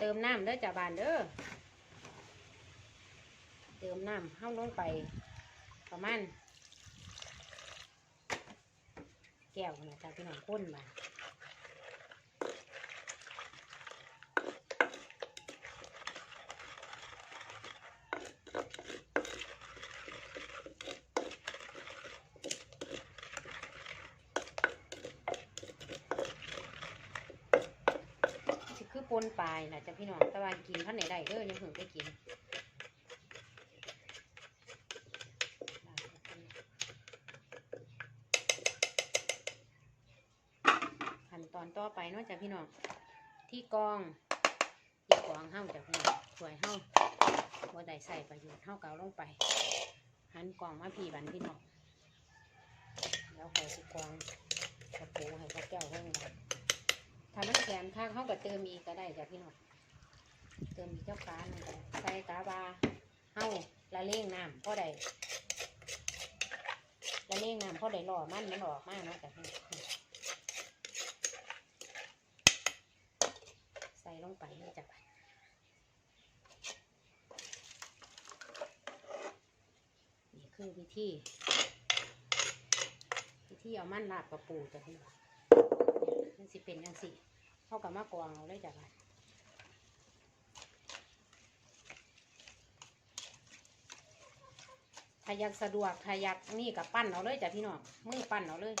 เติมน้ำเด้อจ้าบานเด้อเติมน้ำเข้าลงไป ประมาณแก้วนะจ้าพี่น้องข้นมา นปลายนะจ้าพี่น้องต่ว่ากินท่านไหนได้เด้อยังถึงไปกินขั้นตอนต่อไปเนาะจ้ะพี่น้องที่กองที่กองเฮ้าจ้ะพี่น้องสวยเฮ้าบ่ได้ใส่ประโยชน์เฮ้าเกาลงไป หันกองมาพี่บันพี่น้องแล้วคอยสิกองกระปูให้พระแก้วเพิ่งบัน ถ้ามันแข็งข้างเฮ้าก็เติมอีกก็ได้จ้ะพี่น้องเติมอีกเจ้าฟ้าหนึ่งก็ได้ใส่กาบาเฮ้าละเล่งน้ำพ่อใดละเล่งน้ำพ่อใดหล่อมันมันออกมากเนาะจ้ะพี่ใส่ลงไปเลยจ้ะนี่คือวิธีวิธีเอามันลาบกระปูจ้ะพี่น้อง สิเป็นยังสิเข้ากับมะกวางเอาเลยจ้ะบัดถ้าอยากสะดวกถ้าอยากนี่กับปั้นเอาเลยจ้ะพี่น้องมือปั้นเอาเลย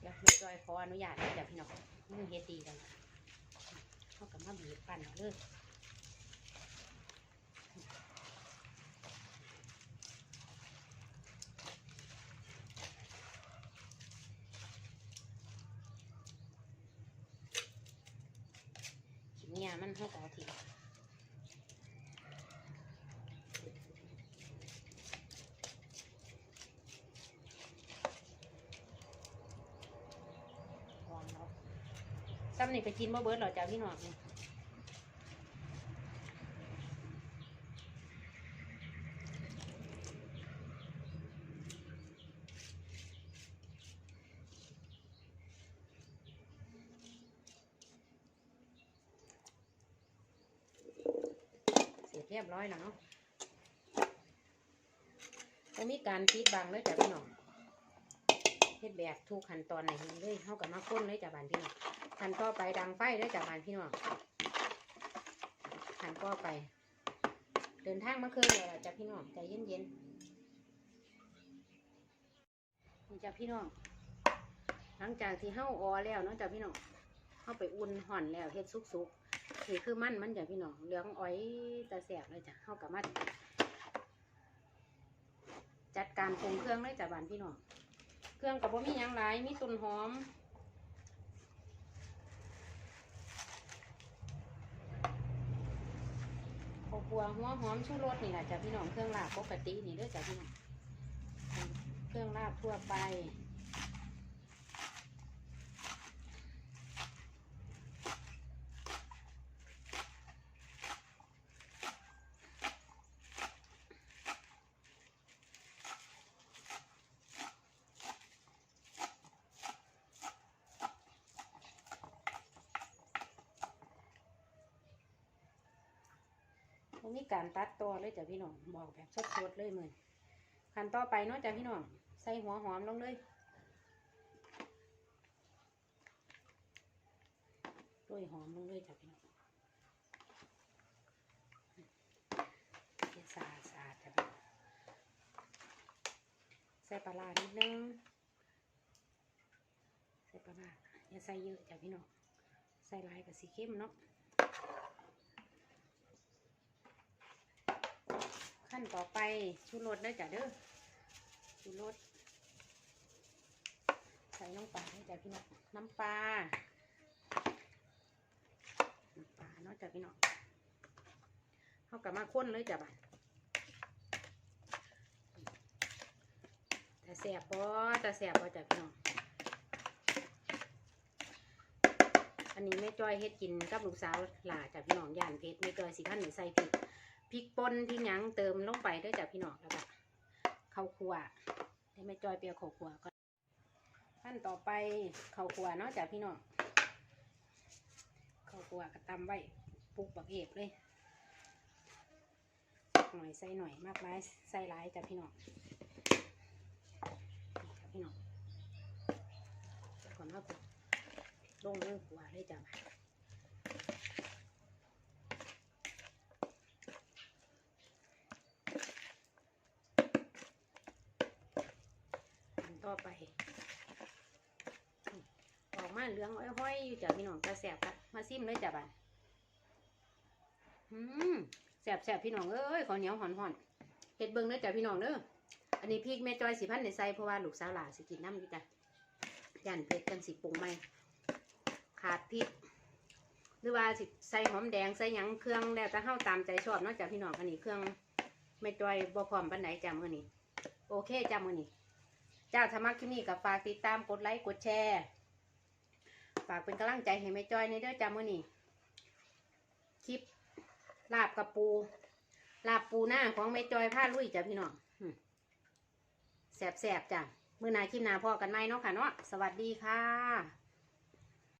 เดี๋ยวพี่จอยขออนุญาตนะพี่น้องมึงเฮ็ดดีกันเข้ากับมาบีบปั่นเอาเลยามันให้ต่อทีซ้ำนี่ก็กินบ่เบิดหรอจ้าพี่น้อง เรียบร้อยแล้วเนาะก็มีการปิดบังเลยจ้ะพี่น้องเฮ็ดแบบทุกขั้นตอนไหนเลยเท่ากับมาค้นเลยจ้ะบานพี่น้องขั้นต่อไปดังไฟเลยจ้ะบานพี่น้องขั้นต่อไป เดินทางมาคืนเลยจ้ะพี่น้องใจเย็นๆนี่จ้ะพี่น้องหลังจากที่เฮาออแล้วเนาะจ้ะพี่น้อง เฮาไปอุ่นห่อนแล้วเฮ็ดสุกๆนี่คือมันมันจ้ะพี่น้องเหลืองอ้อยตะแสบเลยจ้ะเฮากับมาจัดการปรุงเครื่องเลยจ้ะบานพี่น้องเครื่องกับว่มียังหลายมีต้นหอมข้าวคั่วหัวหอมชูรสนี่แหละจ้ะพี่น้องเครื่องลาบปกตินี่ด้อจ้ะพี่น้องเครื่องลาบทั่วไป บ่มีการตัดต่อเลยจ้ะพี่น้องบอกแบบสดๆเลยมือขั้นต่อไปเนาะจ้ะพี่น้องใส่หัวหอมลงเลยโรยหอมลงเลยจ้ะพี่น้องเสะอาดสะอาดจ้ะใส่ปลาร้านิดนึงใส่ปลาร้าอย่าใส่เยอะจ้ะพี่น้องใส่ลายกับสีเข้มเนาะ ขั้นต่อไปชูรสได้จ้ะเด้อชูรสใส่ลงไปลาให้จ้ะพี่น้องน้ำปลาน้ำปลาเนาะจ้ะพี่น้องเขากลับมาข้นเลยจ้ะบัดแต่แสบปอแต่แสบปอจ้ะพี่น้องอันนี้แม่จ้อยเฮ็ดกินกับลูกสาวหล่าจ้ะพี่น้องย่านเพชรแม่จ้อยสิขั้นหนึ่งใส่พริก พริกป่นพริกหยังเติมลงไปด้วยจ้ะพี่น้องแล้วก็ข้าวคั่วให้แม่จอยเปียวข้าวคั่วก่อนขั้นต่อไปข้าวคั่วเนาะจ้ะพี่น้องข้าวคั่วกระตำไว้ปลูกบักเอกเลยหน่อยใส่หน่อยมากร้ายใส่ร้ายจ้ะพี่น้องจ้ะพี่น้องก่อนเอาไปลงเรื่องขัวเลยจ้ะ อันต่อไป ออกมาเหลืองห้อยๆอยู่จ้ะพี่น้องจะแสบครับมาซิมเลยจ้ะบ้านอืมแสบแสบพี่น้องเอ้ยข้าวเหนียวหอนหอนเห็ดเบิ้งเด้อจ้ะพี่น้องเด้ออันนี้พริกแม่จอยสิพันในใส่เพราะว่าลูกสาวหลาสิกินน้ำอยู่จ้ะย่านเผ็ดจังสิปรุงไหมขาดพริกหรือว่าสิใส่หอมแดงใส่หยังเครื่องแล้วแต่เฮาตามใจชอบนาะจ้ะพี่น้องอันนี้เครื่องแม่จอยบ่พร้อมปานไหนจ้ะมื้อนี้โอเคจ้ะมื้อนี้ จ้าถ้ามักคลิปนี้ก็ฝากติดตามกดไลค์กดแชร์ฝากเป็นกำลังใจให้แม่จ้อยในเด้อจ้ามื้อนี้คลิปลาบกับปู ลาบปูหน้าของแม่จ้อยผ้าลุยจ้ะพี่น้องอืมแสบๆจ้ะมื้อหนาคลิปหน้าพอกันไหมเนาะค่ะเนาะสวัสดีค่ะ